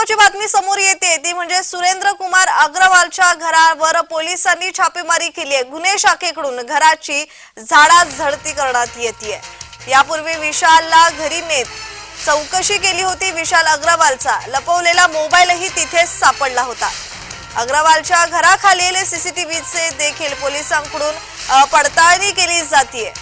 महत्वाची बातमी समोर येते. ती म्हणजे सुरेंद्र कुमार अग्रवालच्या घरावर पोलिसांनी छापेमारी केली आहे. गुन्हे शाखेकडून घराची झाडा झडती करण्यात येते यापूर्वी विशालला घरी नेत चौकशी केली होती. विशाल अग्रवालचा लपवलेला मोबाईलही तिथेच सापडला होता. अग्रवालच्या घराखालील सीसीटीव्हीचे देखील पोलिसांकडून पडताळणी केली जाते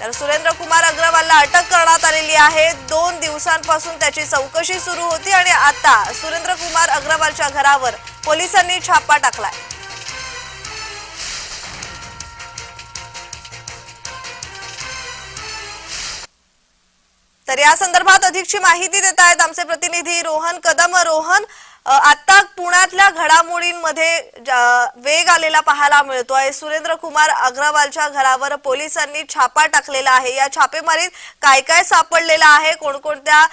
तर सुरेंद्र कुमार अग्रवालला अटक करण्यात आलेली आहे. दोन दिवसांपासून त्याची चौकशी सुरू होती आणि आता सुरेंद्र कुमार अग्रवालच्या घरावर पोलिसांनी छापा टाकलाय. तर या संदर्भात अधिकची माहिती देत आहेत आमचे प्रतिनिधी रोहन कदम. रोहन आता पुण्यातल्या घडामोडींमध्ये वेग आलेला पाहायला मिळतोय सुरेंद्र कुमार अग्रवालच्या घरावर पोलिसांनी छापा टाकलेला आहे. या छापेमारीत काय काय सापडलेलं आहे? कोणकोणत्या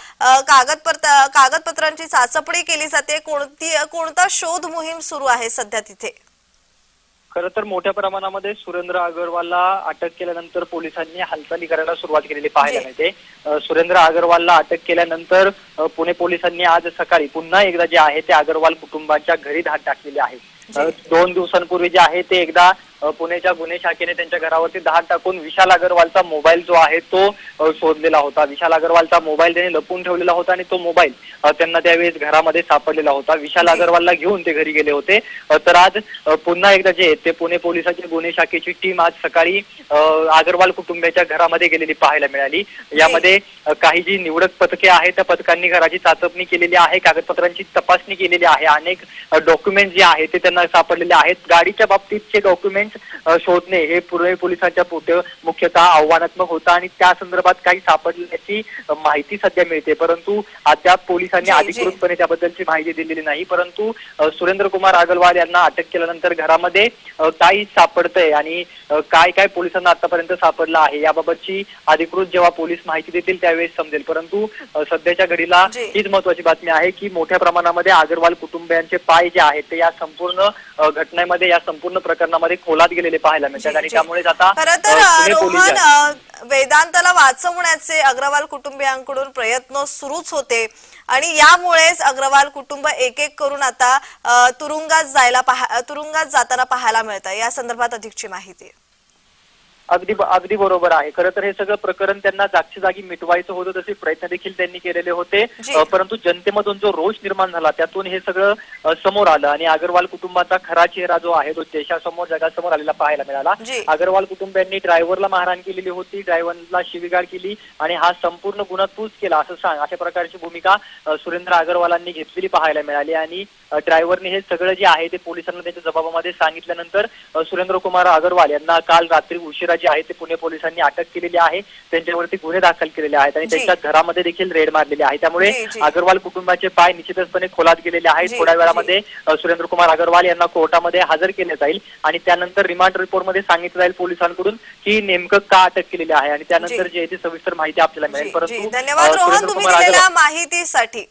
कागदपत्र कागदपत्रांची चाचपणी केली जाते? कोणती कोणता शोध मोहीम सुरू आहे सध्या तिथे? खरं तर मोठ्या प्रमाणामध्ये सुरेंद्र अग्रवालला अटक केल्यानंतर पोलिसांनी हालचाली करायला सुरुवात केलेली पाहायला. मिळते. सुरेंद्र अग्रवालला अटक केल्यानंतर पुणे पोलिसांनी आज सकाळी पुन्हा एकदा जे आहे ते अग्रवाल कुटुंबाच्या घरी धाड टाकलेली आहे. दोन दिवसांपूर्वी जे आहे ते एकदा पुण्याच्या गुन्हे शाखेने त्यांच्या घरावरती धाड टाकून विशाल अग्रवालचा मोबाईल जो आहे तो शोधलेला होता. विशाल अग्रवालचा मोबाईल त्यांनी लपून ठेवलेला होता आणि तो मोबाईल त्यांना त्यावेळेस घरामध्ये सापडलेला होता. विशाल. अग्रवालला घेऊन ते घरी गेले होते. तर आज पुन्हा एकदा जे ते पुणे पोलिसांची गुन्हे शाखेची टीम आज सकाळी अग्रवाल कुटुंबियाच्या घरामध्ये गेलेली पाहायला मिळाली. यामध्ये काही जी निवडक पथके आहेत त्या पथकांनी घराची चाचपणी केलेली आहे कागदपत्रांची तपासणी केलेली आहे अनेक डॉक्युमेंट जे आहेत ते त्यांना सापडलेले आहेत. गाडीच्या बाबतीतचे डॉक्युमेंट शोधणे हे पुणे पोलिसांच्या पोटे मुख्यतः आव्हानात्मक होतं आणि त्या संदर्भात काही सापडल्याची माहिती सध्या मिळते. परंतु अद्याप पोलिसांनी. अधिकृतपणे त्याबद्दलची माहिती दिलेली नाही. परंतु सुरेंद्र कुमार अग्रवाल यांना अटक केल्यानंतर घरामध्ये काय सापडतंय आणि काय काय पोलिसांना आतापर्यंत सापडलं आहे याबाबतची अधिकृत जेव्हा पोलीस माहिती देतील त्यावेळेस समजेल. परंतु सध्याच्या घडीला जी. हीच महत्वाची बातमी आहे की मोठ्या प्रमाणामध्ये अग्रवाल कुटुंबियांचे पाय जे आहेत ते या संपूर्ण घटनेमध्ये या संपूर्ण प्रकरणामध्ये खोलात गेलेले पाहायला मिळतात आणि जी. त्यामुळेच आता पुणे पोलीस वेदांताला वाचवण्याचे अग्रवाल कुटुंबियांकडून प्रयत्न सुरूच होते आणि यामुळेच अग्रवाल कुटुंब एक एक करून आता तुरुंगात जायला पाहा तुरुंगात जाताना पाहायला मिळतं या संदर्भात अधिकची माहिती अगदी अगदी बरोबर आहे. खरं तर हे सगळं प्रकरण त्यांना जागच्या जागी मिटवायचं होतं तसे प्रयत्न देखील त्यांनी केलेले होते. परंतु जनतेमधून जो रोष निर्माण झाला त्यातून हे सगळं समोर आलं. आणि अग्रवाल कुटुंबाचा खरा चेहरा जो आहे तो देशासमोर जगासमोर आलेला पाहायला मिळाला. अग्रवाल कुटुंबियांनी ड्रायव्हरला मारहाण केलेली होती ड्रायव्हरला शिवीगाळ केली आणि हा संपूर्ण गुन्हा तूच केला असं सांग अशा प्रकारची भूमिका सुरेंद्र अग्रवालांनी घेतलेली पाहायला मिळाली. आणि ड्रायव्हरने हे सगळं जे आहे ते पोलिसांना त्यांच्या जबाबामध्ये सांगितल्यानंतर सुरेंद्र कुमार अग्रवाल यांना काल रात्री उशिरा जे आहे ते पुणे पोलिसांनी अटक केलेली आहे त्यांच्यावरती गुन्हे दाखल केलेले आहेत आणि. त्यांच्या घरामध्ये देखील रेड मारलेली आहे त्यामुळे. अग्रवाल कुटुंबाचे पाय निश्चितचपणे खोलात गेलेले आहेत थोड्या. वेळामध्ये सुरेंद्र कुमार अग्रवाल यांना कोर्टामध्ये हजर केले जाईल आणि त्यानंतर रिमांड रिपोर्टमध्ये सांगितलं जाईल पोलिसांकडून की नेमकं का अटक केलेली आहे आणि त्यानंतर जी. आहे ते सविस्तर माहिती आपल्याला मिळेल परंतु सुरेंद्र कुमार अग्रवाल- माहितीसाठी